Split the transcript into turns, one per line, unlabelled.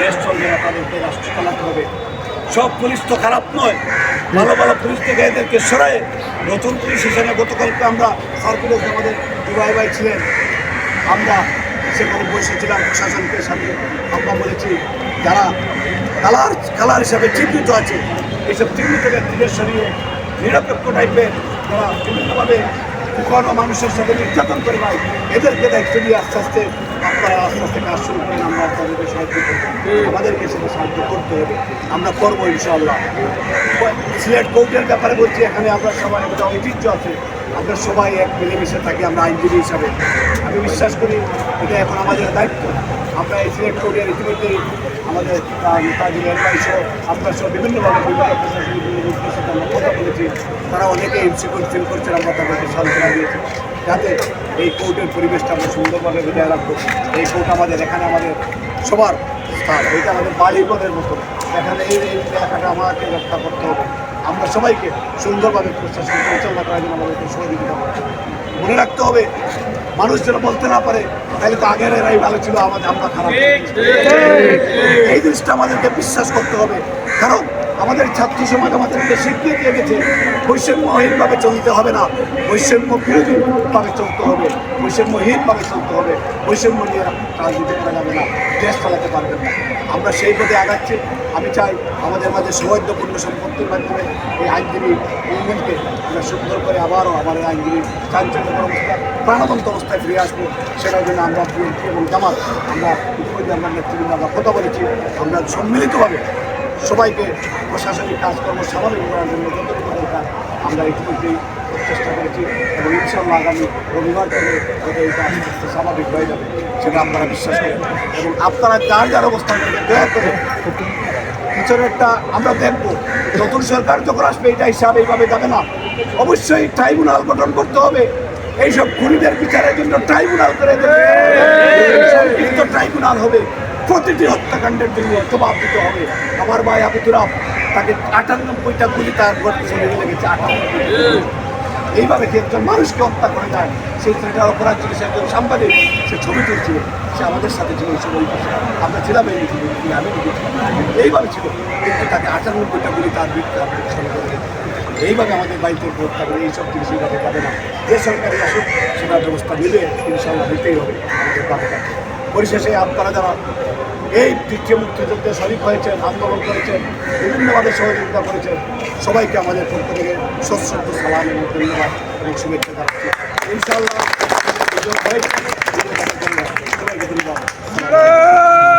দেশ তাদেরকে সব পুলিশ তো খারাপ নয়। ভালো ভালো পুলিশ থেকে এদেরকে সরায় নতুন পুলিশ হিসেবে গতকালকে আমরা সার্কুলার আমাদের দুবাই ভাই ছিলেন। আমরা সেখানে বসেছিলাম, প্রশাসনকে সাথে আমরা বলেছি, যারা কালার কালার হিসাবে চিহ্নিত আছে এইসব চিহ্নিত ব্যক্তিদের সরিয়ে নিরপেক্ষ টাইপের তারা বিভিন্নভাবে কোনো মানুষের সাথে নির্যাতন করে ভাই। এদেরকে দায়িত্ব দিয়ে আস্তে আস্তে আপনারা আস্তে আস্তে কাজ শুরু করেন, আমরা আপনাদেরকে সাহায্য করব। আমাদেরকে সেটা সাহায্য করতে হবে। আমরা করব ইনশাআল্লাহ। সিলেট কোর্টের ব্যাপারে বলছি, এখানে আমরা সবাই একটা ঐতিহ্য আছে। আমরা সবাই এক মিলেমিশে থাকি, আমরা আইনজীবী হিসাবে। আমি বিশ্বাস করি এটা এখন আমাদের দায়িত্ব। আমরা এই সিলেক্ট কোর্টের ইতিমধ্যেই আমাদের তাজিল এলবাই সহ, আপনার সহ বিভিন্নভাবে বিভিন্ন প্রশাসনিক সাথে আমরা কথা বলেছি। তারা অনেকে ইনসিকিউর ফিল করছেন, আমরা তাদেরকে সান্ত্বনা দিয়েছি। যাতে এই কোর্টের পরিবেশটা আমরা সুন্দরভাবে বজায় রাখব। এই কোর্ট আমাদের, এখানে আমাদের সবার স্থান। এটা আমাদের বাড়িঘরের মতো। এখানে এই এলাকাটা আমাকে রক্ষা করতে হবে। আমরা সবাইকে সুন্দরভাবে প্রশাসন পরিচালনা করার জন্য আমাদেরকে সহযোগিতা করতে মনে রাখতে হবে মানুষ যেন বলতে না পারে তাহলে তো আগের এরাই ভালো ছিল আমাদের আমরা খারাপ। এই জিনিসটা আমাদেরকে বিশ্বাস করতে হবে। কারণ আমাদের ছাত্র সমাজ আমাদেরকে দিয়ে গেছে, বৈষম্যহীনভাবে চলতে হবে না। বৈষম্য বিরোধীভাবে চলতে হবে, বৈষম্যহীনভাবে চলতে হবে। বৈষম্য নিয়ে রাজনীতি করা যাবে না, দেশ চালাতে পারবেন না। আমরা সেই পথে আগাচ্ছি। আমি চাই আমাদের মাঝে সৌহার্দ্যপূর্ণ সম্পত্তির মাধ্যমে এই আইনজীবী মুভমেন্টকে আমরা সুন্দর করে আবারও এই আইনজীবী চাঞ্চল্যকর অবস্থা, প্রাণবন্ত অবস্থায় ফিরে আসব। সেটার জন্য আমরা এবং জামাত, আমরা আমরা নেতৃবৃন্দ, আমরা কথা বলেছি। আমরা সম্মিলিতভাবে সবাইকে প্রশাসনিক কাজকর্ম স্বাভাবিক করার জন্য যতটুকু দরকার আমরা ইতিমধ্যেই চেষ্টা করেছি এবং ইনশাল্লাহ আগামী রবিবার থেকে আস্তে আস্তে স্বাভাবিক হয়ে যাবে সেটা আপনারা বিশ্বাস করেন। এবং আপনারা যার যার অবস্থান থেকে দয়া করে পিছনেরটা আমরা দেখব। নতুন সরকার যখন আসবে এটা হিসাব এইভাবে যাবে না। অবশ্যই ট্রাইব্যুনাল গঠন করতে হবে। এইসব খুনিদের বিচারের জন্য ট্রাইব্যুনাল করে দেবে। ট্রাইব্যুনাল হবে। প্রতিটি হত্যাকাণ্ডের জন্য জবাব দিতে হবে। আমার ভাই আবুতুরাম তাকে আটানব্বইটা গুলি তার শরীরে লেগেছে আটানব্বই এইভাবে কি একজন মানুষকে হত্যা করে দেয় সেই ছেলেটার অপরাধ ছিল সে একজন সাংবাদিক, সে ছবি তুলছিল সে আমাদের সাথে ছিল এই সময় আমরা ছিলাম, এই আমি এইভাবে ছিল, কিন্তু তাকে আটানব্বইটা গুলি তার এইভাবে আমাদের বাড়িতে হত্যা করে, এইসব জিনিস এইভাবে পাবে না। যে সরকারি আসুক সেটার ব্যবস্থা নিলে ইনশাল্লাহ নিতেই হবে। আমাদের পরিশেষে আপনারা যারা এই পিঠে মুক্তিযুদ্ধে শরিক হয়েছেন আন্দোলন করেছেন, বিভিন্নভাবে সহযোগিতা করেছেন। সবাইকে আমাদের পক্ষ থেকে সশ্রদ্ধ সালাম এবং ধন্যবাদ এবং শুভেচ্ছা জানাচ্ছি। ইনশাআল্লাহ সবাইকে ধন্যবাদ